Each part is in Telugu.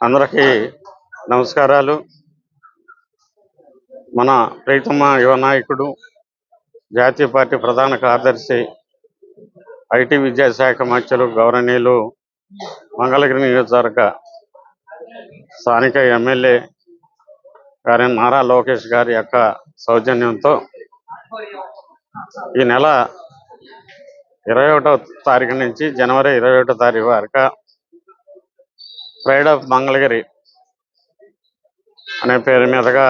అందరికీ నమస్కారాలు. మన ప్రీతమ యువ నాయకుడు జాతీయ పార్టీ ప్రధాన కార్యదర్శి ఐటీ విద్యాశాఖ మంత్రులు గౌరవనీయులు మంగళగిరి నియోజకవర్గ స్థానిక ఎమ్మెల్యే గారి నారా లోకేష్ గారి యొక్క సౌజన్యంతో ఈ నెల ఇరవై ఒకటో తారీఖు నుంచి జనవరి ఇరవై ఒకటో తారీఖు వరకు ప్రైడ్ ఆఫ్ మంగళగిరి అనే పేరు మీదుగా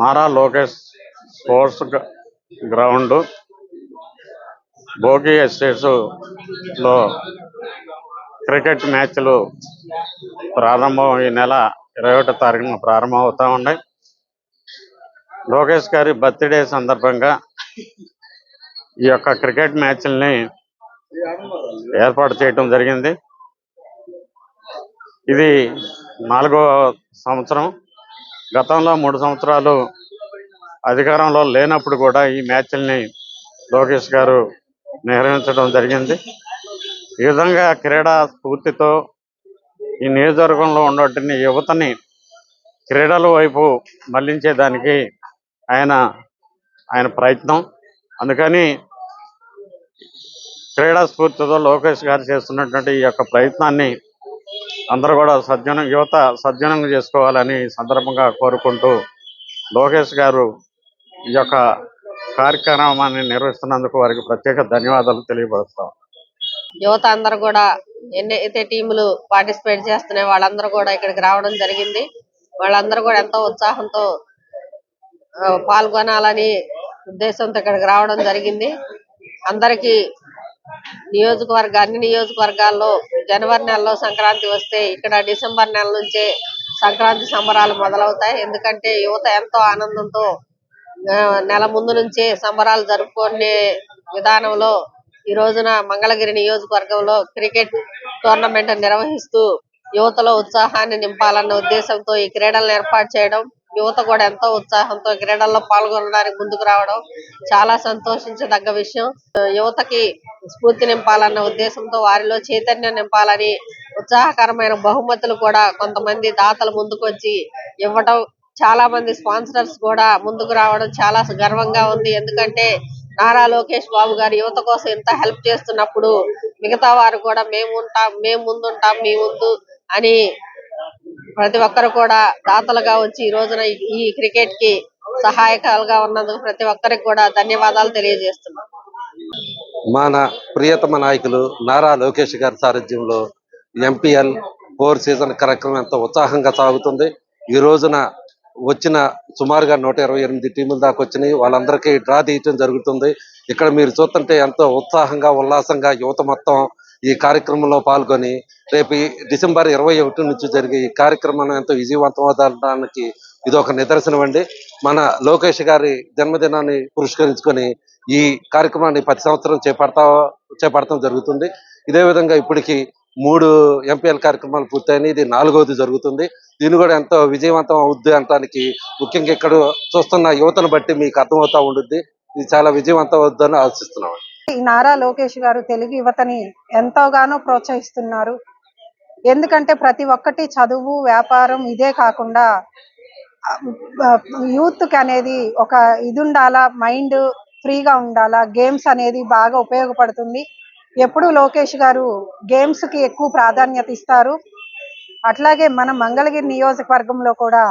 నారా లోకేష్ స్పోర్ట్స్ గ్రౌండ్ భోగి ఎస్టేట్స్లో క్రికెట్ మ్యాచ్లు ప్రారంభం ఈ నెల ఇరవై ఒకటో తారీఖున ప్రారంభం అవుతా ఉన్నాయి. లోకేష్ గారి బర్త్డే సందర్భంగా ఈ యొక్క క్రికెట్ మ్యాచ్ల్ని ఏర్పాటు చేయటం జరిగింది. ఇది నాలుగో సంవత్సరం. గతంలో మూడు సంవత్సరాలు అధికారంలో లేనప్పుడు కూడా ఈ మ్యాచ్ల్ని లోకేష్ గారు నిర్వహించడం జరిగింది. ఈ విధంగా క్రీడా స్ఫూర్తితో ఈ నియోజకవర్గంలో ఉన్నటువంటి యువతని క్రీడల వైపు మళ్ళించేదానికి ఆయన ఆయన ప్రయత్నం. అందుకని క్రీడా స్ఫూర్తితో లోకేష్ గారు చేస్తున్నటువంటి ఈ యొక్క ప్రయత్నాన్ని అందరూ కూడా సజ్జనం యువత సజ్జనం చేసుకోవాలని సందర్భంగా కోరుకుంటూ లోకేష్ గారు ఈ యొక్క కార్యక్రమాన్ని నిర్వహిస్తున్నందుకు వారికి ప్రత్యేక ధన్యవాదాలు తెలియపరుస్తాం యువత అందరూ కూడా ఎన్ని అయితే టీములు పార్టిసిపేట్ చేస్తున్నాయి వాళ్ళందరూ కూడా ఇక్కడికి రావడం జరిగింది. వాళ్ళందరూ కూడా ఎంతో ఉత్సాహంతో పాల్గొనాలని ఉద్దేశంతో ఇక్కడికి రావడం జరిగింది. అందరికీ నియోజకవర్గ అన్ని నియోజకవర్గాల్లో జనవరి నెలలో సంక్రాంతి వస్తే ఇక్కడ డిసెంబర్ నెల నుంచే సంక్రాంతి సంబరాలు మొదలవుతాయి. ఎందుకంటే యువత ఎంతో ఆనందంతో నెల ముందు నుంచే సంబరాలు జరుపుకునే విధానంలో ఈ రోజున మంగళగిరి నియోజకవర్గంలో క్రికెట్ టోర్నమెంట్ నిర్వహిస్తూ యువతలో ఉత్సాహాన్ని నింపాలన్న ఉద్దేశంతో ఈ క్రీడలను ఏర్పాటు చేయడం యువత కూడా ఎంతో ఉత్సాహంతో క్రీడల్లో పాల్గొనడానికి ముందుకు రావడం చాలా సంతోషించదగ్గ విషయం. యువతకి స్ఫూర్తి నింపాలన్న ఉద్దేశంతో వారిలో చైతన్యం నింపాలని ఉత్సాహకరమైన బహుమతులు కూడా కొంతమంది దాతలు ముందుకు వచ్చి ఇవ్వటం చాలా మంది స్పాన్సరర్స్ కూడా ముందుకు రావడం చాలా గర్వంగా ఉంది. ఎందుకంటే నారా లోకేష్ బాబు గారు యువత కోసం ఎంత హెల్ప్ చేస్తున్నప్పుడు మిగతా వారు కూడా మేము ఉంటాం మేము ముందుంటాం మీ ముందు అని ప్రతి ఒక్కరు కూడా దాతలుగా వచ్చి ఈ రోజున ఈ- క్రికెట్కి సహాయకాలుగా ఉన్నందుకు ప్రతి ఒక్కరికి కూడా ధన్యవాదాలు తెలియజేస్తున్నాం. మన ప్రియతమ నాయకులు నారా లోకేష్ గారి సారథ్యంలో ఎంపీఎల్ ఫోర్ సీజన్ కార్యక్రమం ఎంతో ఉత్సాహంగా సాగుతుంది. ఈ రోజున వచ్చిన సుమారుగా నూట ఇరవై ఎనిమిది టీముల దాకా వచ్చినాయి. వాళ్ళందరికీ డ్రా తీయటం జరుగుతుంది. ఇక్కడ మీరు చూస్తుంటే ఎంతో ఉత్సాహంగా ఉల్లాసంగా యువత మొత్తం ఈ కార్యక్రమంలో పాల్గొని రేపు డిసెంబర్ ఇరవై ఒకటి నుంచి జరిగే ఈ కార్యక్రమం ఎంతో విజయవంతం ఇది ఒక నిదర్శనం అండి. మన లోకేష్ గారి జన్మదినాన్ని పురస్కరించుకొని ఈ కార్యక్రమాన్ని ప్రతి సంవత్సరం చేపడతా చేపడటం జరుగుతుంది. ఇదే విధంగా ఇప్పటికి మూడు ఎంపీఎల్ కార్యక్రమాలు పూర్తయినాయి. ఇది నాలుగవది జరుగుతుంది. దీన్ని కూడా ఎంతో విజయవంతం అవుద్ది అనడానికి ముఖ్యంగా ఇక్కడ చూస్తున్న యువతను బట్టి మీకు అర్థమవుతా ఉండుద్ది. ఇది చాలా విజయవంతం అవుద్దని ఆశిస్తున్నాం నారా లోకేష్ గారు తెలుగు యువతని ఎంతోగానో ప్రోత్సహిస్తున్నారు. ఎందుకంటే ప్రతి ఒక్కటి చదువు వ్యాపారం ఇదే కాకుండా యూత్కి అనేది ఒక ఇది ఉండాలా మైండ్ ఫ్రీగా ఉండాలా గేమ్స్ అనేది బాగా ఉపయోగపడుతుంది. ఎప్పుడు లోకేష్ గారు గేమ్స్కి ఎక్కువ ప్రాధాన్యత ఇస్తారు. అట్లాగే మన మంగళగిరి నియోజకవర్గంలో కూడా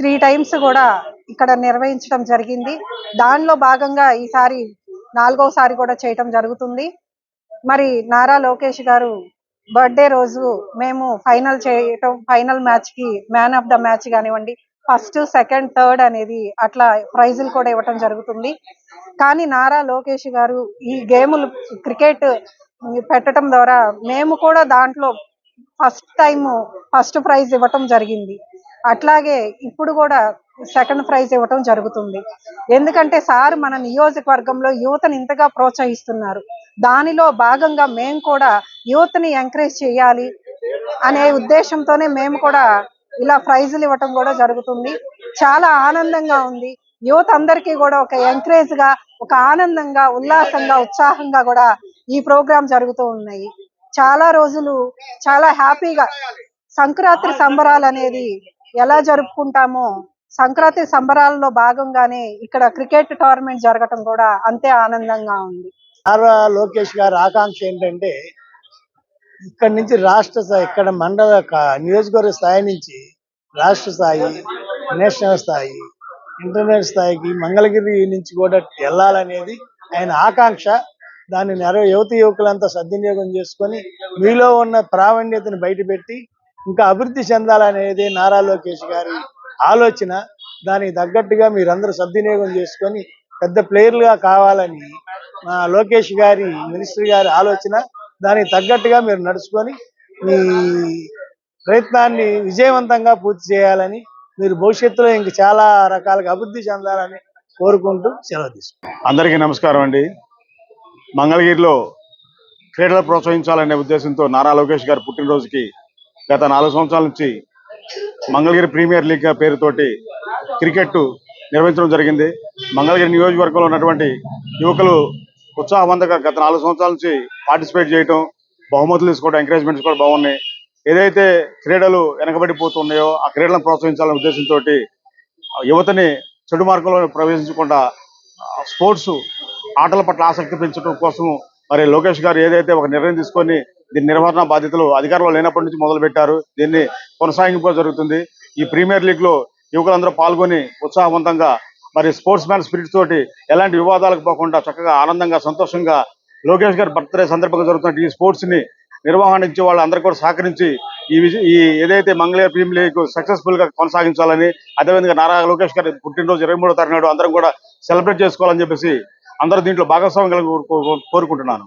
త్రీ టైమ్స్ కూడా ఇక్కడ నిర్వహించడం జరిగింది. దానిలో భాగంగా ఈసారి నాలుగోసారి కూడా చేయటం జరుగుతుంది. మరి నారా లోకేష్ గారు బర్త్డే రోజు మేము ఫైనల్ చేయటం ఫైనల్ మ్యాచ్కి మ్యాన్ ఆఫ్ ద మ్యాచ్ కానివ్వండి ఫస్ట్ సెకండ్ థర్డ్ అనేది అట్లా ప్రైజులు కూడా ఇవ్వటం జరుగుతుంది. కానీ నారా లోకేష్ గారు ఈ గేములు క్రికెట్ పెట్టడం ద్వారా మేము కూడా దాంట్లో ఫస్ట్ టైం ఫస్ట్ ప్రైజ్ ఇవ్వటం జరిగింది. అట్లాగే ఇప్పుడు కూడా సెకండ్ ప్రైజ్ ఇవ్వటం జరుగుతుంది. ఎందుకంటే సార్ మన నియోజకవర్గంలో యువతని ఇంతగా ప్రోత్సహిస్తున్నారు. దానిలో భాగంగా మేము కూడా యువతని ఎంకరేజ్ చేయాలి అనే ఉద్దేశంతోనే మేము కూడా ఇలా ప్రైజులు ఇవ్వటం కూడా జరుగుతుంది. చాలా ఆనందంగా ఉంది. యువత అందరికీ కూడా ఒక ఎంకరేజ్గా ఒక ఆనందంగా ఉల్లాసంగా ఉత్సాహంగా కూడా ఈ ప్రోగ్రాం జరుగుతూ ఉన్నాయి. చాలా రోజులు చాలా హ్యాపీగా సంక్రాంతి సంబరాలు అనేది ఎలా జరుపుకుంటామో సంక్రాంతి సంబరాల్లో భాగంగానే ఇక్కడ క్రికెట్ టోర్నమెంట్ జరగటం కూడా అంతే ఆనందంగా ఉంది. నారా లోకేష్ గారి ఆకాంక్ష ఏంటంటే ఇక్కడ నుంచి రాష్ట్ర స్థాయి ఇక్కడ మండల నియోజకవర్గ స్థాయి నుంచి రాష్ట్ర స్థాయి నేషనల్ స్థాయి ఇంటర్నేషనల్ స్థాయికి మంగళగిరి నుంచి కూడా వెళ్ళాలనేది ఆయన ఆకాంక్ష. దాన్ని నెర యువత యువకులంతా సద్వినియోగం చేసుకొని మీలో ఉన్న ప్రావీణ్యతను బయటపెట్టి ఇంకా అభివృద్ధి చెందాలనేది నారా లోకేష్ గారి ఆలోచన దానికి తగ్గట్టుగా మీరందరూ సద్వినియోగం చేసుకొని పెద్ద ప్లేయర్లుగా కావాలని మా లోకేష్ గారి మినిస్టర్ గారి ఆలోచన దానికి తగ్గట్టుగా మీరు నడుచుకొని మీ ప్రయత్నాన్ని విజయవంతంగా పూర్తి చేయాలని మీరు భవిష్యత్తులో ఇంక చాలా రకాలుగా అభివృద్ధి చెందాలని కోరుకుంటూ సెలవు తీసుకుంటాం అందరికీ నమస్కారం అండి. మంగళగిరిలో క్రీడలు ప్రోత్సహించాలనే ఉద్దేశంతో నారా లోకేష్ గారి పుట్టినరోజుకి గత నాలుగు సంవత్సరాల నుంచి మంగళగిరి ప్రీమియర్ లీగ్ పేరుతోటి క్రికెట్ నిర్వహించడం జరిగింది. మంగళగిరి నియోజకవర్గంలో ఉన్నటువంటి యువకులు ఉత్సాహవంతంగా గత నాలుగు సంవత్సరాల నుంచి పార్టిసిపేట్ చేయటం బహుమతులు తీసుకోవడం ఎంకరేజ్మెంట్స్ కూడా బాగున్నాయి. ఏదైతే క్రీడలు వెనకబడిపోతున్నాయో ఆ క్రీడలను ప్రోత్సహించాలనే ఉద్దేశంతో యువతని చెడు మార్గంలో ప్రవేశించకుండా స్పోర్ట్స్ ఆటల పట్ల ఆసక్తి పెంచడం కోసం మరి లోకేష్ గారు ఏదైతే ఒక నిర్ణయం తీసుకొని దీని నిర్వహణ బాధ్యతలు అధికారంలో లేనప్పటి నుంచి మొదలు పెట్టారు దీన్ని కొనసాగింపు జరుగుతుంది. ఈ ప్రీమియర్ లీగ్లో యువకులందరూ పాల్గొని ఉత్సాహవంతంగా మరి స్పోర్ట్స్ మ్యాన్ స్పిరిట్ తోటి ఎలాంటి వివాదాలకు పోకుండా చక్కగా ఆనందంగా సంతోషంగా లోకేష్ గారి బర్త్డే సందర్భంగా జరుగుతున్న ఈ స్పోర్ట్స్ని నిర్వహణించే వాళ్ళందరూ కూడా సహకరించి ఈ విజ- ఈ ఏదైతే మంగళగిరి ప్రీమియర్ లీగ్ సక్సెస్ఫుల్గా కొనసాగించాలని అదేవిధంగా నారా లోకేష్ గారి పుట్టినరోజు ఇరవై మూడో తారీఖు నాడు అందరం కూడా సెలబ్రేట్ చేసుకోవాలని చెప్పేసి అందరూ దీంట్లో భాగస్వామ్యం కలిగి కోరుకుంటున్నాను.